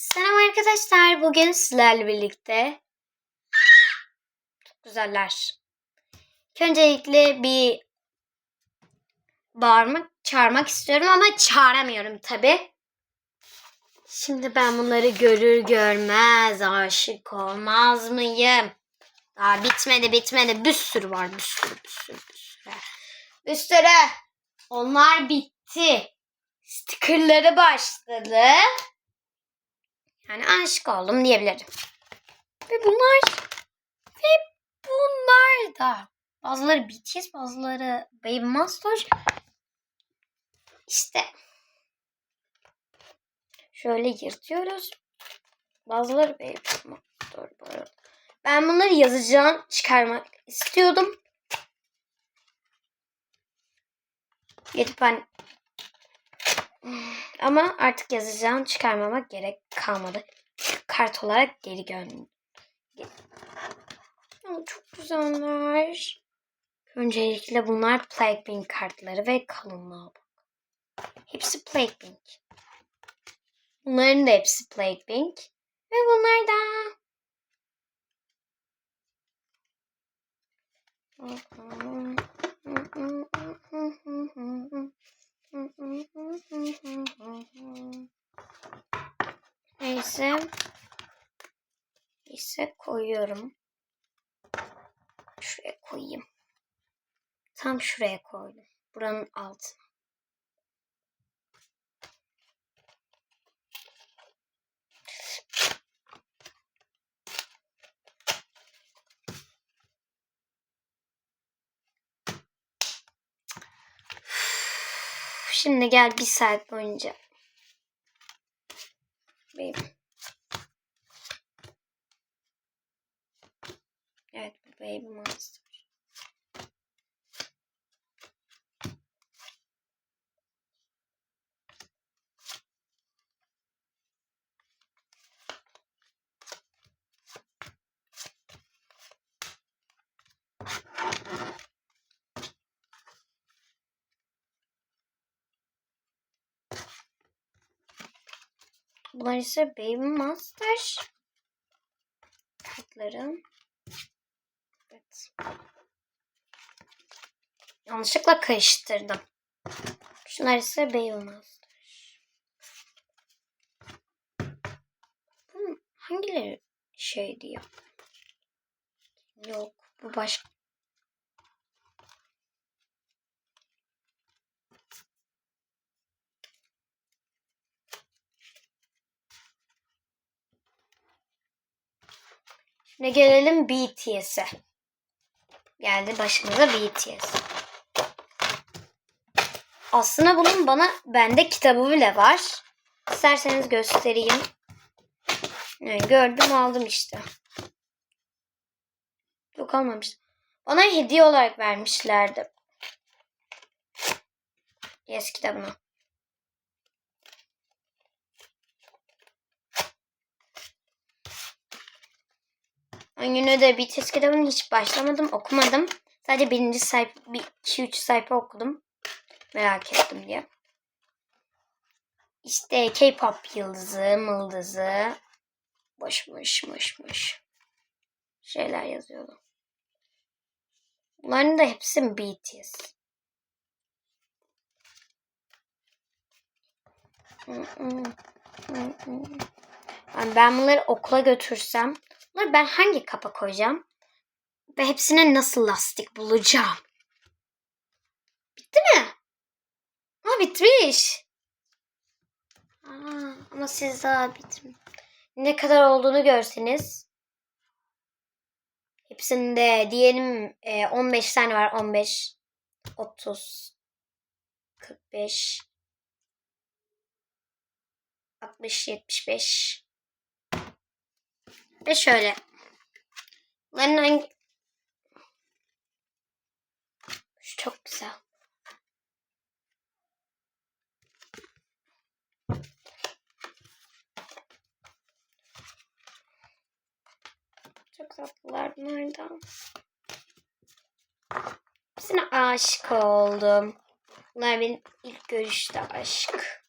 Selam arkadaşlar. Bugün sizlerle birlikte çok güzeller. Öncelikle bir bağırmak, çağırmak istiyorum ama çağıramıyorum tabi. Şimdi ben bunları görür görmez aşık olmaz mıyım? Daha bitmedi bitmedi. Bir sürü var bir sürü bir sürü bir sürü. Bir sürü. Onlar bitti. Stickerları başladı. Yani aşık oldum diyebilirim. Ve bunlar ve bunlar da bazıları BTS bazıları Baby Monster işte şöyle yırtıyoruz. Bazıları Baby Monster. Ben bunları yazacağım çıkarmak istiyordum. Gidip ben ama artık yazacağım çıkarmamak gerek kalmadı. Kart olarak geri gönderdim. Çok güzeller. Öncelikle bunlar Blackpink kartları ve kalınlığa bak. Hepsi Blackpink. Bunların da hepsi Blackpink. Ve bunlar da Neyse. Neyse koyuyorum. Şuraya koyayım. Tam şuraya koydum. Buranın altına. Şimdi gel bir saat boyunca. Benim. Evet Baby Monster. Bunlar ise Baby Monster kartları. Evet. Yanlışlıkla karıştırdım. Şunlar ise Baby Monster. Bunun hangileri şeydi ya? Yok bu başka. Şimdi gelelim BTS'e. Geldi başımıza BTS. Aslında bunun bana bende kitabı bile var. İsterseniz göstereyim. Gördüm aldım işte. Yok almamış. Bana hediye olarak vermişlerdi. Yes kitabını. Yine de BTS kitabını hiç başlamadım, okumadım. Sadece birinci sayfa, bir, iki, üç sayfa okudum. Merak ettim diye. İşte K-pop yıldızı, mıldızı. Boş boş boş boş. Şeyler yazıyordu. Bunların da hepsi BTS. Yani ben bunları okula götürsem Bunları ben hangi kapa koyacağım? Ve hepsine nasıl lastik bulacağım? Bitti mi? Ha bitmiş. Aa, ama siz daha bitmiş. Ne kadar olduğunu görseniz. Hepsinde diyelim e, 15 tane var. 15, 30, 45, 60, 75, ve şöyle. Bunların hangi... Şu çok güzel. Çok tatlılar bunlardan. Hepsine aşık oldum. Bunlar benim ilk görüşte aşk.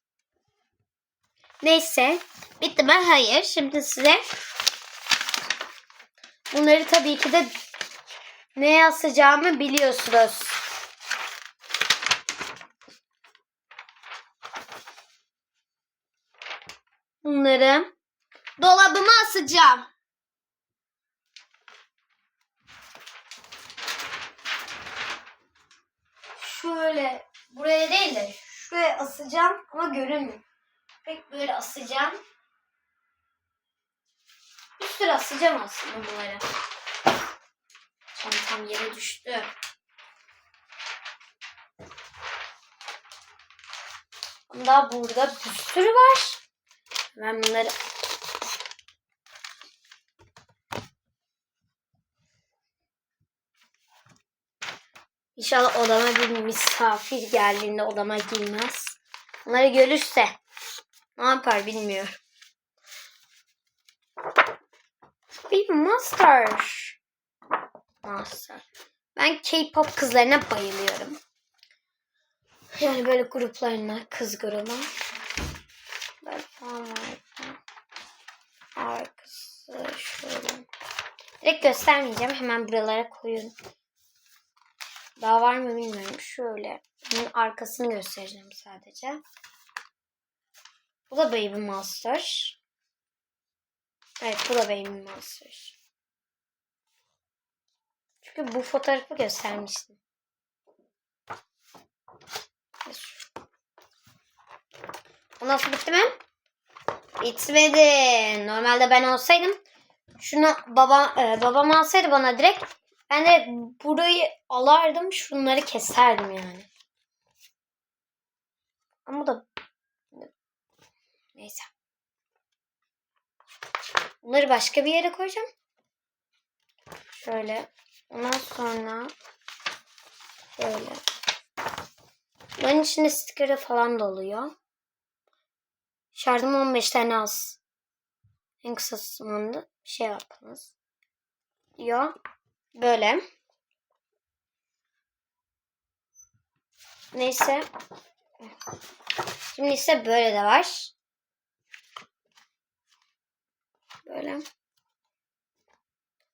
Neyse. Bitti mi? Hayır. Şimdi size bunları tabii ki de neye asacağımı biliyorsunuz. Bunları dolabıma asacağım. Şöyle buraya değil de şuraya asacağım ama görünmüyor. Pek böyle asacağım. Sürü asacağım aslında bunları. Çantam yere düştü. Daha burada bir sürü var. Ben bunları İnşallah odama bir misafir geldiğinde odama girmez. Onları görürse ne yapar bilmiyorum. Bir monster. Monster. Ben K-pop kızlarına bayılıyorum. Yani böyle gruplarına, kız grubu. Böyle falan var. Arkası şöyle. Direkt göstermeyeceğim. Hemen buralara koyun. Daha var mı bilmiyorum. Şöyle. Bunun arkasını göstereceğim sadece. Bu da Baby Monster. Evet bu da Baby Monster. Çünkü bu fotoğrafı göstermiştim. O nasıl bitti mi? Bitmedi. Normalde ben olsaydım şunu baba, e, babam alsaydı bana direkt ben de burayı alardım şunları keserdim yani. Ama da neyse. Bunları başka bir yere koyacağım. Şöyle. Ondan sonra şöyle. Bunun içinde stikeri falan da oluyor. Şarjım 15 tane az. En kısa zamanda bir şey yapınız. Diyor. Böyle. Neyse. Şimdi ise böyle de var. Böyle.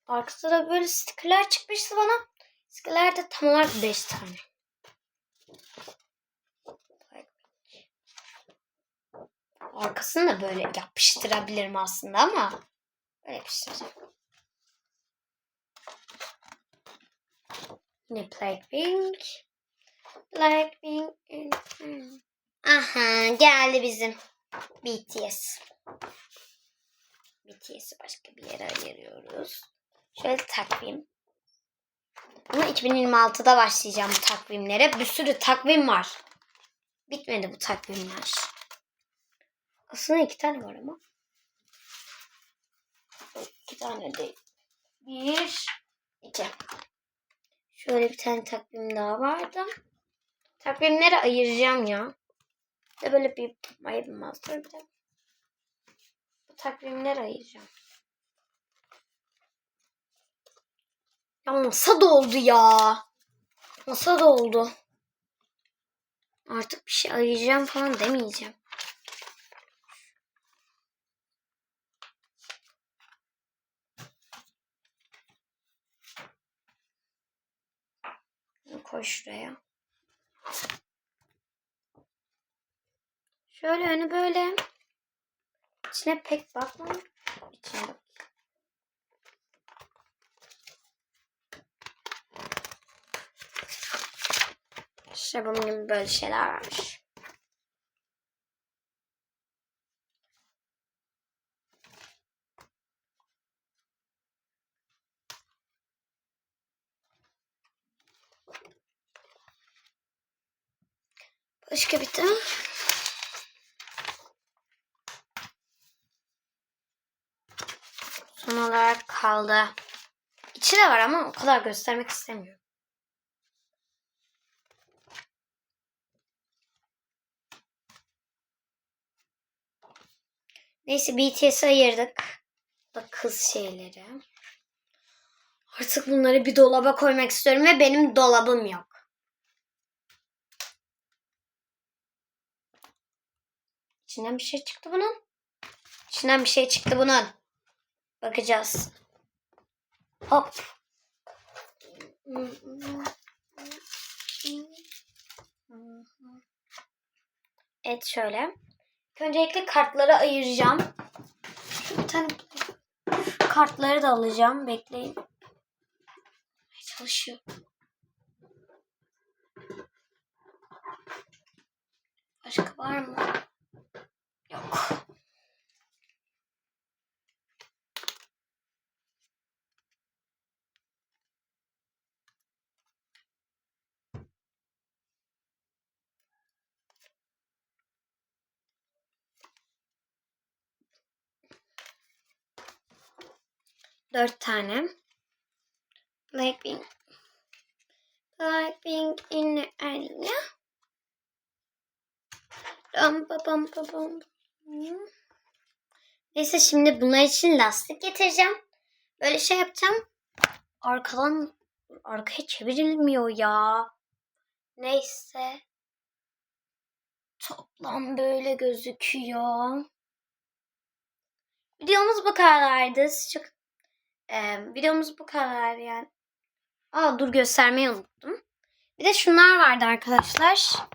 Arkasında da böyle stikerler çıkmıştı bana. Stikerler de tam olarak 5 tane. Arkasını da böyle yapıştırabilirim aslında ama böyle yapıştıracağım. Yine Blackpink. Blackpink. Aha geldi bizim BTS. BTS'i başka bir yere ayırıyoruz. Şöyle takvim. Ama 2026'da başlayacağım bu takvimlere. Bir sürü takvim var. Bitmedi bu takvimler. Aslında iki tane var ama. İki tane değil. Bir, iki. Şöyle bir tane takvim daha vardı. Takvimleri ayıracağım ya. Böyle bir ayırmaz. Bir de bu takvimleri ayıracağım. Ya masa doldu ya. Masa doldu. Artık bir şey ayıracağım falan demeyeceğim. Koy şuraya. Şöyle önü böyle. İçine pek bakmam. İçine bak. İşte bunun gibi böyle şeyler var. Başka bir tane. Son olarak kaldı. İçi de var ama o kadar göstermek istemiyorum. Neyse BTS'i ayırdık. Da kız şeyleri. Artık bunları bir dolaba koymak istiyorum ve benim dolabım yok. İçinden bir şey çıktı bunun. İçinden bir şey çıktı bunun. Bakacağız. Hop. Evet şöyle. Öncelikle kartları ayıracağım. Şu bir tane kartları da alacağım. Bekleyin. Çalışıyor. Başka var mı? Dört tane. Blackpink. Blackpink in the area. Ram pa pam pa. Neyse şimdi bunlar için lastik getireceğim. Böyle şey yapacağım. Arkadan arkaya çevrilmiyor ya. Neyse. Toplam böyle gözüküyor. Videomuz bu kadardı. Çok ee, videomuz bu kadar yani. Aa dur göstermeyi unuttum. Bir de şunlar vardı arkadaşlar.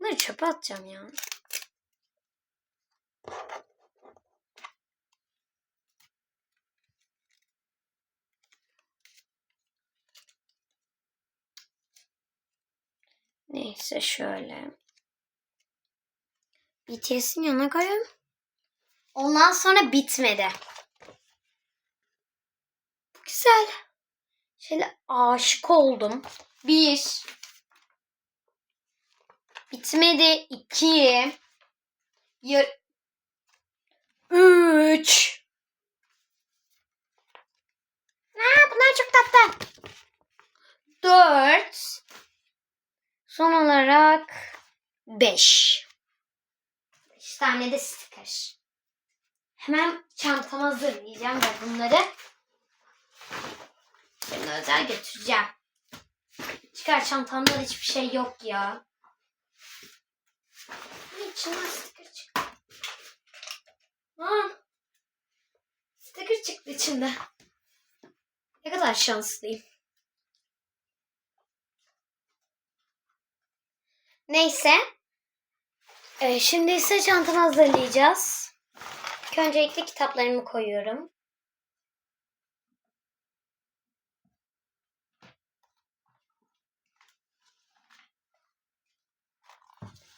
Bunları çöpe atacağım ya. Neyse şöyle. BTS'in yanına koyalım. Ondan sonra bitmedi. Bu güzel. Şöyle aşık oldum. Bir. Bitmedi. İki. Ya, üç. Aa, bunlar çok tatlı. Dört. Son olarak 5. 5 tane de sticker. Hemen çantama hazırlayacağım ve bunları ben özel götüreceğim. Çıkar çantamda hiçbir şey yok ya. İçinden sticker çıktı. Aa, sticker çıktı içinde. Ne kadar şanslıyım. Neyse. Ee, şimdi ise çantamı hazırlayacağız. İlk öncelikle kitaplarımı koyuyorum.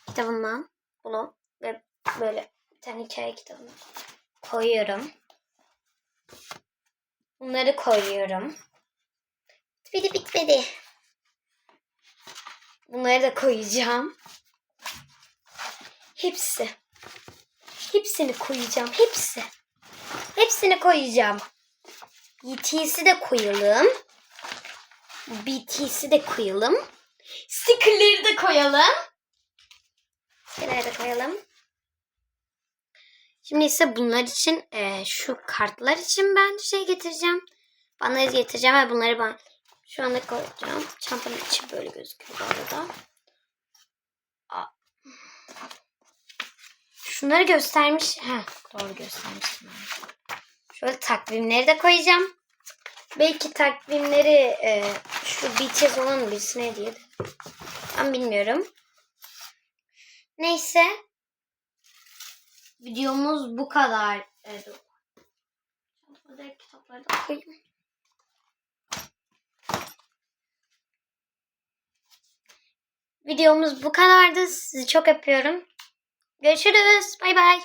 Kitabımdan bunu ve böyle bir tane hikaye kitabını koyuyorum. Bunları koyuyorum. Bitmedi bitmedi. Bunları da koyacağım. Hepsi. Hepsini koyacağım. Hepsi. Hepsini koyacağım. BTS'i de koyalım. BTS'i de koyalım. Sticker'ları da koyalım. Sticker'ları da koyalım. Şimdi ise bunlar için e, şu kartlar için ben şey getireceğim. Bana getireceğim ve bunları ben şu anda koyacağım. Çantanın içi böyle gözüküyor bu arada. Şunları göstermiş. Heh, doğru göstermiştim. Şöyle takvimleri de koyacağım. Belki takvimleri e, şu BTS olan birisine diye de. Ben bilmiyorum. Neyse. Videomuz bu kadar. Evet. Kitapları da koyayım. Videomuz bu kadardı. Sizi çok öpüyorum. Görüşürüz. Bay bay.